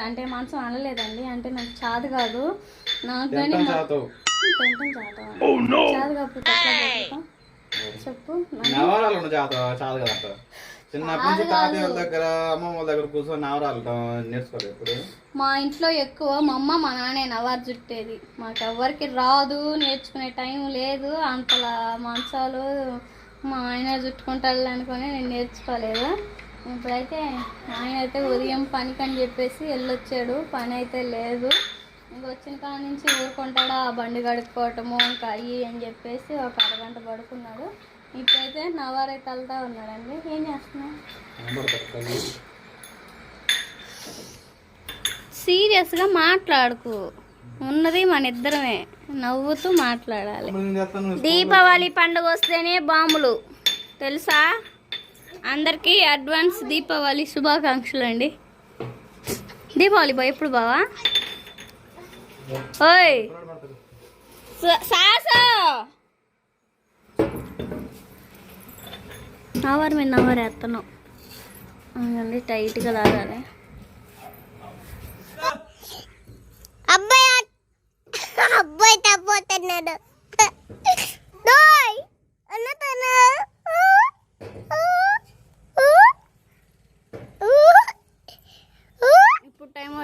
అంటే మంచం అనలేదండి. అంటే నాకు చాదు కాదు. నాకు కానీ తింటాం చాతో తింటాం చాదు. చాదు కాకపోతే? చెప్పు. నవరాలు ఉన్న జాత చాలు కదా చిన్నప్పటి నుంచి తాతయ్య వాళ్ళ దగ్గర అమ్మమ్మ వాళ్ళ దగ్గర కూర్చొని నవరాలు నేర్చుకోలేదు ఇప్పుడు. మా ఇంట్లో ఎక్కువ మా అమ్మ మా నాన్నే నవారు చుట్టేది. మాకు ఎవరికి రాదు నేర్చుకునే టైం లేదు. అంతలా మంచాలు మా ఆయన చుట్టుకుంటాడు అనుకొని నేను నేర్చుకోలేదు. ఇప్పుడైతే ఆయన అయితే ఉదయం పనికి అని చెప్పేసి వెళ్ళొచ్చాడు. పని అయితే లేదు. ఇంక వచ్చిన కాడ నుంచి ఊరుకుంటాడా? ఆ బండి కడుక్కోవటము ఇంకా అయ్యి అని చెప్పేసి ఒక అరగంట పడుకున్నాడు. ఇప్పుడైతే నవారైతే వెళ్తా ఉన్నాడండి. ఏం చేస్తున్నావు? సీరియస్గా మాట్లాడుకు. ఉన్నది మన ఇద్దరమే. నవ్వుతూ మాట్లాడాలి. దీపావళి పండుగ వస్తేనే బాంబులు. తెలుసా? అందరికీ అడ్వాన్స్ దీపావళి శుభాకాంక్షలు అండి. దీపావళి బా ఎప్పుడు బావా? ఓయ్! సాస సాసు నవర్ మీద నవర్ వేస్తున్నావు అవునండి టైట్గా లాగాలి.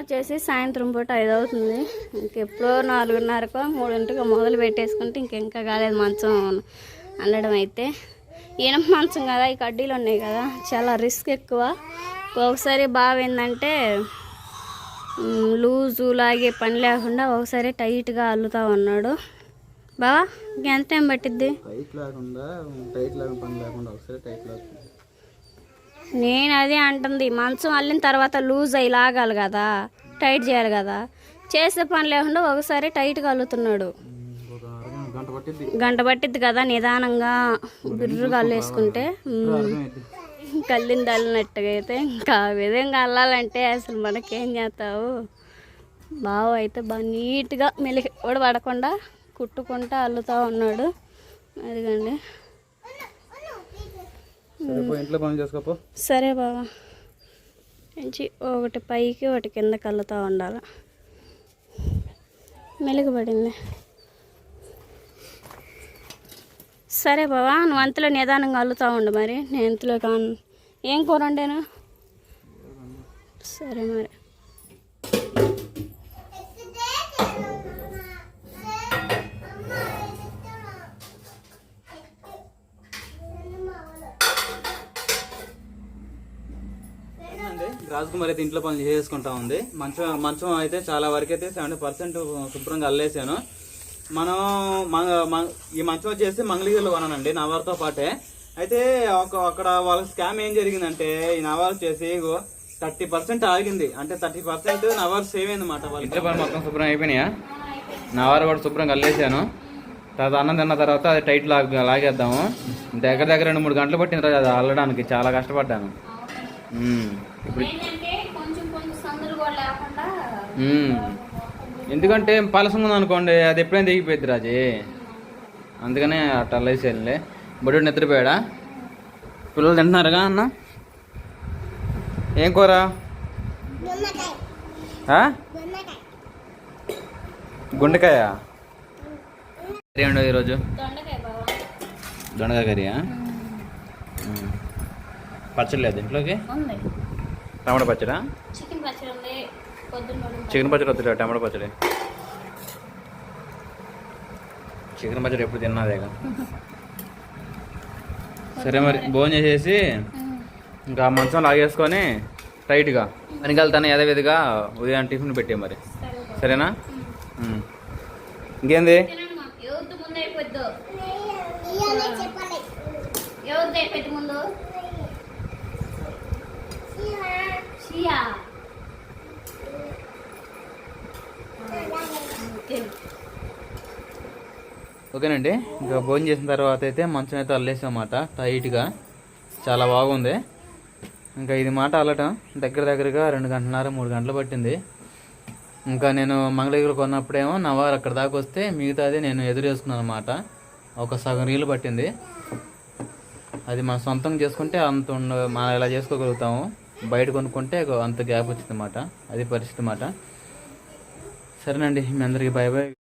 వచ్చేసి సాయంత్రం పూట ఐదు అవుతుంది ఇంకెప్పుడో నాలుగున్నరకో మూడింటికో మొదలు పెట్టేసుకుంటే ఇంకెంకా కాలేదు మంచం అనడం అయితే. ఈయన మంచం కదా ఈ కడ్డీలు ఉన్నాయి కదా చాలా రిస్క్ ఎక్కువ. ఒకసారి బాగా ఏంటంటే లూజు లాగే పని లేకుండా ఒకసారి టైట్గా అల్లుతా ఉన్నాడు. బావా ఎంత టైం పట్టిద్ది? టైట్ లేకుండా టైట్ లేకుండా పని లేకుండా ఒకసారి టైట్ లేకుండా నేను అదే అంటుంది మంచం అల్లిన తర్వాత లూజ్ అయ్యి లాగాలి కదా టైట్ చేయాలి కదా. చేసే పని లేకుండా ఒకసారి టైట్గా అల్లుతున్నాడు. గంట పట్టిద్ది కదా నిదానంగా బిర్రుగా అల్లేసుకుంటే కళ్ళింది అల్లినట్టుగా అయితే ఇంకా ఆ విధంగా అల్లాలంటే అసలు మనకేం చేస్తావు? బావ అయితే బాగా నీట్గా మెలికి కూడా పడకుండా కుట్టుకుంటా అల్లుతా ఉన్నాడు. అదిగండి. సరే బావా. నుంచి ఒకటి పైకి ఒకటి కింద కలుతూ ఉండాలి? మెలుగుపడింది. సరే బావా నువ్వు అంతలో నిదానంగా అల్లుతూ ఉండు మరి. నేను ఇంతలో కాను ఏం కూర వండాను? సరే మరి అండి రాజకుమారి అయితే ఇంట్లో పనులు చేసుకుంటా ఉంది. మంచం మంచం అయితే చాలా వరకు అయితే సెవెంటీ పర్సెంట్ శుభ్రంగా అల్లేసాను. మనం ఈ మంచం వచ్చేసి మంగళగిరిలో కొనానండి నవార్తో పాటే. అయితే ఒక అక్కడ వాళ్ళ స్కామ్ ఏం జరిగిందంటే ఈ నవారు వచ్చేసి థర్టీ పర్సెంట్ ఆగింది. అంటే థర్టీ పర్సెంట్ నవారు సేవ్ అయింది వాళ్ళు ఇంట్లో పని మొత్తం శుభ్రం అయిపోయినాయా? నవారు కూడా శుభ్రంగా అల్లేసాను. తర్వాత అన్నం తిన్న తర్వాత అది టైట్ లాగ్ లాగేద్దాము. దగ్గర దగ్గర రెండు మూడు గంటలు పట్టింది అది అల్లడానికి చాలా కష్టపడ్డాను. ఎందుకంటే పలసం ఉంది అనుకోండి అది ఎప్పుడైనా దిగిపోయింది రాజీ. అందుకనే అట్లా లేసేయాలి బడి నిద్రపోయాడా పిల్లలు తింటున్నారుగా అన్న? ఏం కూర? గుండెకాయ. కర్రీ ఉండవు ఈరోజు? దొండకాయ కర్రీయా. పచ్చడి లేదు ఇంట్లోకి ఉంది. టమాటా పచ్చడా? చికెన్ పచ్చడి చికెన్ పచ్చడి వద్దులే టమాటా పచ్చడి. చికెన్ పచ్చడి ఎప్పుడు తిన్నాదేగా సరే మరి భోజనం చేసేసి ఇంకా మంచం లాగేసుకొని టైట్గా పనికి వెళ్తాను యథావిధిగా ఉదయం టిఫిన్ పెట్టే మరి. సరేనా. ఇంకేంది? ఎవరిది ముందు? ఓకేనండి. ఇంకా భోజనం చేసిన తర్వాత అయితే మంచం అయితే అల్లేసామాట టైట్గా. చాలా బాగుంది. ఇంకా ఇది మాట అల్లటం దగ్గర దగ్గరగా రెండు గంటలన్నర మూడు గంటలు పట్టింది. ఇంకా నేను మంగళగిరి కొన్నప్పుడేమో నవారు అక్కడ దాకా వస్తే మిగతాది నేను ఎదురు వేసుకున్నాను అనమాట ఒక సగం రీలు పట్టింది. అది మన సొంతం చేసుకుంటే అంత ఉండ మనం ఇలా చేసుకోగలుగుతాము? బయట కొనుక్కుంటే అంత గ్యాప్ వచ్చిందన్నమాట. అది పరిస్థితి అన్నమాట. సరేనండి మీ అందరికీ బాయ్ బాయ్